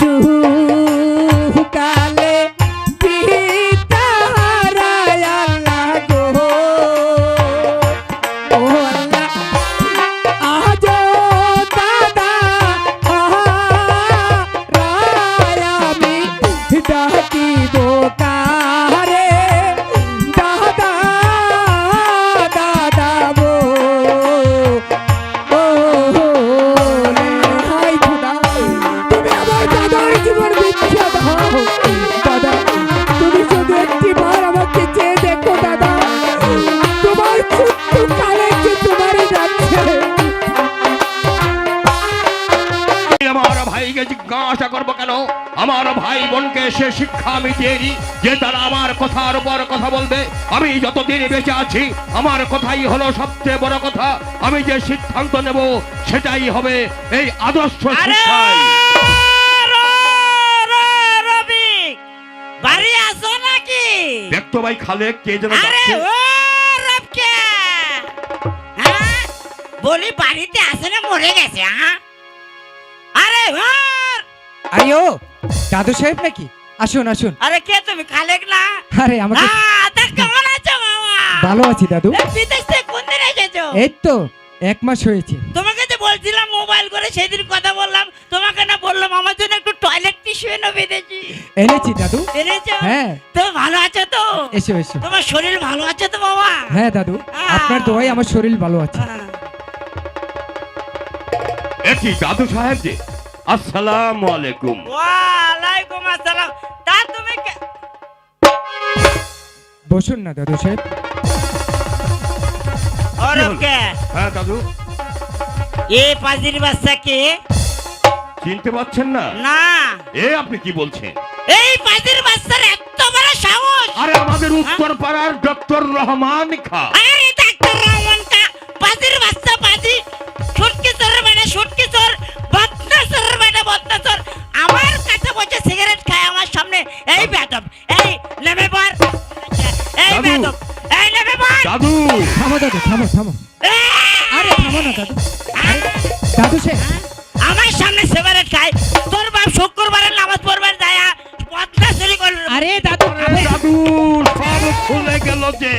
চুহু আমার ভাই বোনকে সে শিক্ষা আমি দিইনি যে তারা আমার কথার উপর কথা বলবে। আমি যতদিন বেঁচে আছি আমার কথাই হলো সবচেয়ে বড় কথা। আমি যে সিদ্ধান্ত নেব সেটাই হবে এই আদর্শ বাড়ি আসো নাকি? দেখতো ভাই খালে কে যেন আরে ও রবকে! হ্যাঁ? বলি বাড়িতে আসে না মরে গেছে হ্যাঁ? আরে ও দাদু সাহেব নাকি? আসুন আসুন। আরে কে তুমি? খালেক না? আরে আমাকে কেমন আছো মামা? ভালো আছি দাদু। এ, বিদেশ থেকে কোন দিন এসেছ? এই তো এক মাস হয়েছে। তোমাকে যে বলছিলাম মোবাইল করে সেদিন কথা বললাম। তোমাকে না বললাম আমার জন্য একটু টয়লেট টিস্যু এনে বেঁধেছি এনেছি দাদু। এনেছো? হ্যাঁ। তো ভালো আছো তো? এসো এসো। তোমার শরীর ভালো আছে তো বাবা হ্যাঁ দাদু। আপনার দোয়াই আমার শরীর ভালো আছে। এ কি দাদু সাহেব যে আসসালামু আলাইকুম। ওয়ালাইকুম আসসালাম। তা তুমি কে- বসুন না দাদু সাহেব। ওরকে হ্যাঁ দাদু। এ পাজির বাচ্চা কে চিনতে পারছেন না? না। এ আপনি কি বলছেন? এই পাজির বাচ্চার এত বড় সাহস। আরে আমাদের উত্তর পাড়ার ডক্টর রহমান খা। আরে ডাক্তার রহমান কা পাজির বাচ্চা পাজি থামো থামো। আরে থামো না দাদু। দাদু সে আমার সামনে সেবারে খাই। তোর বাপ শুক্রবারের নামাজ পড়বার যায় বদনা চুরি করল। আরে দাদু দাদু সব খুলে গেল যে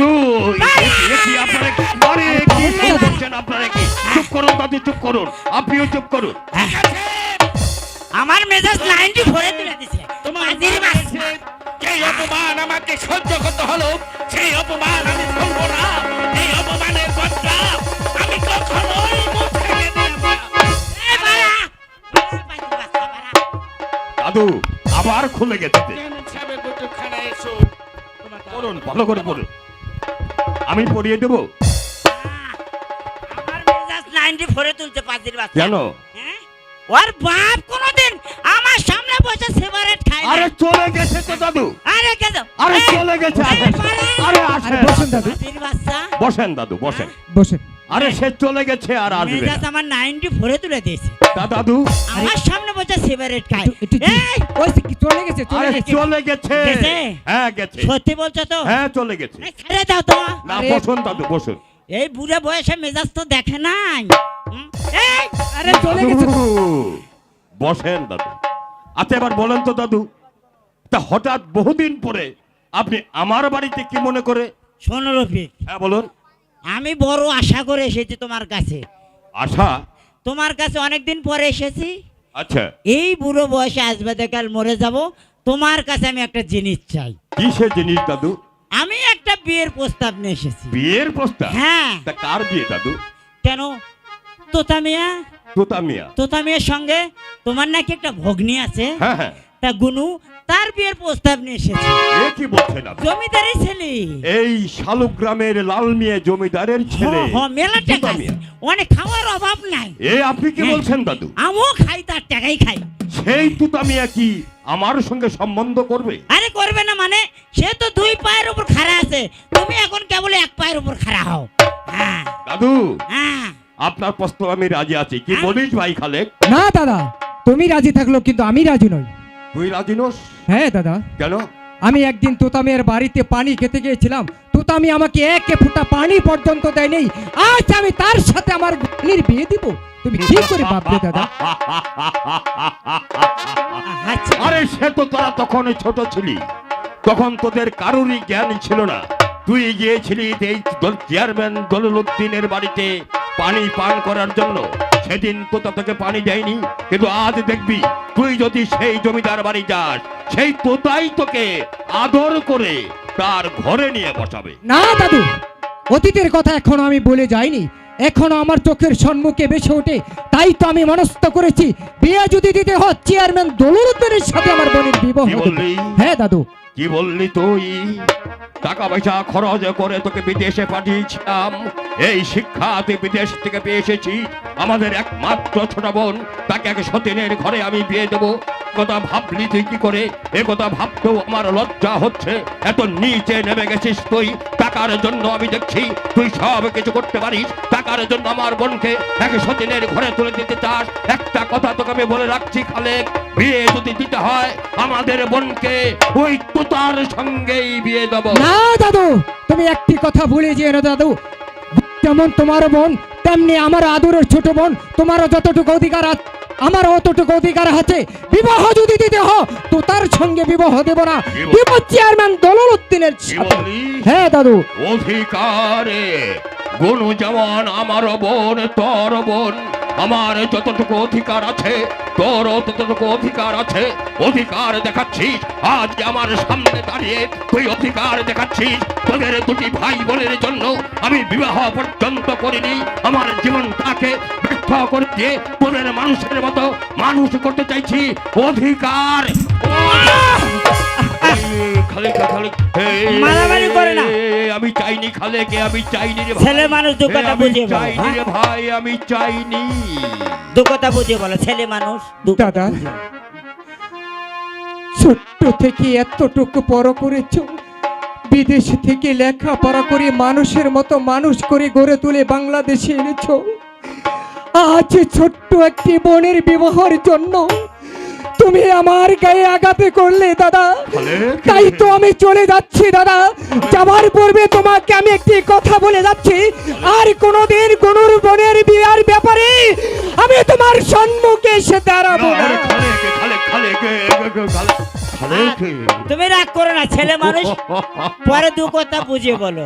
ছোকরা দাদু এ কি- এ কি আপনারা কি- আরে কি করছেন আপনারা কি? চুপ করুন দাদু চুপ করুন। আপনিও চুপ করুন। আমার মেজাজ নাইনটি ভরে তুলে দিছে। তোমার যে অপমান আমাকে সহ্য করতে হলো? সেই অপমান আমি ভুলবো না। এই অপমানের বদলা আমি কখনোই। দাদু আবার খুলে গেছে। পড়ুন ভালো করে পড়ুন আমি পড়িয়ে দেবো। আমার মেজাজ নাইনটি ভরে তুলছে বাজির বাচ্চা। কেন হ্যাঁ? ওর বাপ কোনোদিন আমার সামনে বসে সিগারেট খায় আরে চলে গেছে তো দাদু। আরে কে দাও? আরে চলে গেছে! আরে আরে আসেন। বসেন দাদু। বসেন দাদু বসেন। বসেন। আরে সে চলে গেছে আর আসবে না। মেজাজ আমার নাইনটি ভরে তুলে দিয়েছে। দাদু। আমার সামনে বসে সিগারেট খায়। ওই চলে গেছে চলে আরে গেছে। চলে গেছে। গেছে? হ্যাঁ গেছে। সত্যি বলছো তো? হ্যাঁ চলে গেছে। এই, ছেড়ে দাও তো। না বসুন দাদু বসুন। এই বুড়ে বয়সে মেজাজ তো দেখে নাই। হুম? এই, আরে চলে গেছে। বসেন দাদু। আচ্ছা এবার বলেন তো দাদু তা হঠাৎ বহুদিন পরে আপনি আমার বাড়িতে কি মনে করে? শোনো রফিক। হ্যাঁ বলুন। আমি বড় আশা করে এসেছি তোমার কাছে। আশা? তোমার কাছে অনেকদিন পরে এসেছি। আচ্ছা। এই বুড়ো বয়সে আসবে কাল মরে যাব তোমার কাছে আমি একটা জিনিস চাই। কিসের জিনিস দাদু? আমি একটা বিয়ের প্রস্তাব নিয়ে এসেছি। বিয়ের প্রস্তাব? হ্যাঁ। তা কার বিয়ে দাদু? কেন? তোতা মিয়া? তোতা মিয়া। তোতা মিয়ার সঙ্গে তোমার নাকি একটা ভগ্নি আছে? হ্যাঁ হ্যাঁ। তা গুনু তার বিয়ের প্রস্তাব নিয়ে এসেছে। এ কি বলছেন আপনি? জমিদারি ছেলে। এই শালুক গ্রামের লাল মিয়া জমিদারের ছেলে। হ, হ, মেলা টাকা আছে। অনেক খাওয়ার অভাব নাই। এ আপনি কি হ্যাঁ। বলছেন দাদু? আমিও খাই তার টাকাই খাই। সেই তুতা মিয়া কি আমার সঙ্গে সম্বন্ধ করবে? আরে করবে না মানে সে তো দুই পায়ের উপর খাড়া আছে। তুমি এখন কেবল এক পায়ের উপর খাড়া হও। হ্যাঁ। দাদু হ্যাঁ। আপনার প্রস্তাব আমি রাজি আছি। কি? বলিস ভাই খালেক? না দাদা তুমি রাজি থাকল কিন্তু আমি রাজি নই। তুই রাজি নোস? হ্যাঁ দাদা। কেন? আমি একদিন তোতামিয়ার বাড়িতে পানি খেতে গিয়েছিলাম। তোতামি আমাকে এক ফুটা পানি পর্যন্ত দেয়নি। আজ আমি তার সাথে আমার বোনের বিয়ে দিব। তুমি কি করে ভাববে দাদা? আচ্ছা। আরে সে তো তোরা তখন ছোট ছিলি। তখন তোদের কারোরই জ্ঞান ছিল না। তুই গিয়েছিলি এই চেয়ারম্যান দলুদ্দিনের বাড়িতে। পানি পান করার জন্য। সেদিন তো তোকে পানি দেয়নি কিন্তু আজ দেখবি তুই যদি সেই জমিদার বাড়ি যাস সেই তোতাই তোকে আদর করে তার ঘরে নিয়ে বসাবে। না দাদু অতীতের কথা এখনও আমি বলে যাইনি। এখনও আমার চোখের সম্মুখে বেশি ওঠে। তাই তো আমি মনস্থ করেছি বিয়ে যদি দিতে হয় চেয়ারম্যান দলুদ্দিনের সাথে আমার বোনের বিবাহ? হ্যাঁ দাদু। কি বললি তুই? টাকা পয়সা খরচ করে তোকে বিদেশে পাঠিয়েছিলাম। এই শিক্ষা তুই বিদেশ থেকে পেয়ে এসেছি আমাদের একমাত্র ছোট বোন, তাকে এক সতীনের ঘরে আমি বিয়ে দেবো। কথা ভাবলি তুই কি করে? এ কথা ভাবতেও আমার লজ্জা হচ্ছে। এত নিচে নেমে গেছিস তুই। টাকার জন্য আমি দেখছি তুই সব কিছু করতে পারিস। টাকার জন্য আমার বোনকে এক সতীনের ঘরে তুলে দিতে চাস। একটা কথা তোকে আমি বলে রাখছি, খালেক, বিয়ে যদি দিতে হয়, আমাদের বোনকে ওই তোতার সঙ্গেই বিয়ে দেব। না, দাদু, তুমি একটি কথা ভুলে যেও না, দাদু। যেমন তোমার বোন, তেমনি আমার আদরের ছোট বোন, তোমারও যতটুকু অধিকার আছে আমার অতটুকু অধিকার আছে। বিবাহ যদি দিতে হয় তো তার সঙ্গে বিবাহ দেব না। দেব চেয়ারম্যান কি সাথে। হ্যাঁ দাদু। অধিকারে গুণ যেমন আমার বোন তোর বোন আমার যতটুকু অধিকার আছে তোর ততটুকু অধিকার আছে অধিকার দেখাচ্ছিস। আজ আমার সামনে দাঁড়িয়ে তুই অধিকার দেখাচ্ছিস তোদের দুটি ভাই বোনের জন্য আমি বিবাহ পর্যন্ত করিনি। আমার জীবনটাকে ব্যর্থ করে দিয়ে তোদের মানুষের মতো মানুষ করতে চাইছি অধিকার খালি খালি মারামারি করে না। আমি চাইনি খালেকে আমি চাইনি রে ছেলে মানুষ দু কথা আমি চাইনি রে হ্যাঁ? ভাই আমি চাইনি দু কথা বুঝিয়ে বলো ছেলে মানুষ দাদা। ছোট্ট থেকে এতটুকু বড় করেছ বিদেশ থেকে লেখাপড়া করে মানুষের মতো মানুষ করে গড়ে তুলে বাংলাদেশে এনেছ আজ ছোট্ট একটি বোনের বিবাহের জন্য তুমি আমার গায়ে আঘাতে করলে দাদা। তাই তো আমি চলে যাচ্ছি দাদা। যাবার পূর্বে তোমাকে আমি একটি কথা বলে যাচ্ছি। আর কোনোদিন কোনোর বোনের বিয়ার ব্যাপারে আমি তোমার সম্মুখে এসে দাঁড়াবো। তুমি রাগ করো না ছেলে মানুষ। পরে দু কথা বুঝিয়ে বলো।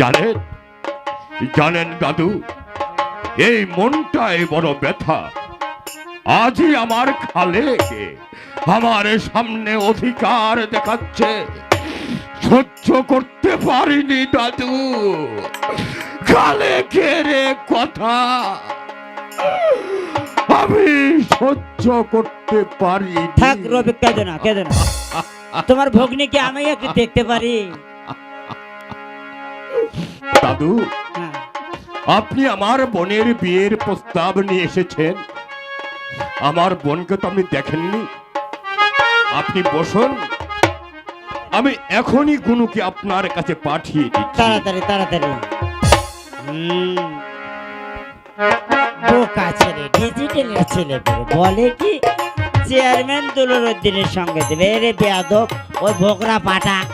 জানেন জানেন দাদু এই মনটাই বড় ব্যথা। আজই আমার খালেকে আমার সামনে অধিকার দেখাচ্ছে। সহ্য করতে পারিনি দাদু। খালেকের এ কথা। আমি সহ্য করতে পারি থাক রবি কেঁদো না কেঁদো না। তোমার ভগ্নিকে আমি একটু দেখতে পারি। দাদু। আপনি আমার বোনের বিয়ের প্রস্তাব নিয়ে এসেছেন। আমার বোনকে তো আপনি দেখেননি। আপনি বসুন। আমি এখনই গুনুকে আপনার কাছে পাঠিয়ে দিচ্ছি। তাড়াতাড়ি তাড়াতাড়ি। বোকা ছেলে ডিজিটালের ছেলে বলে। কি? চেয়ারম্যান দুলুর উদ্দিনের সঙ্গে দেবে। রে বেয়াদব ওই ভোকরা পাটা।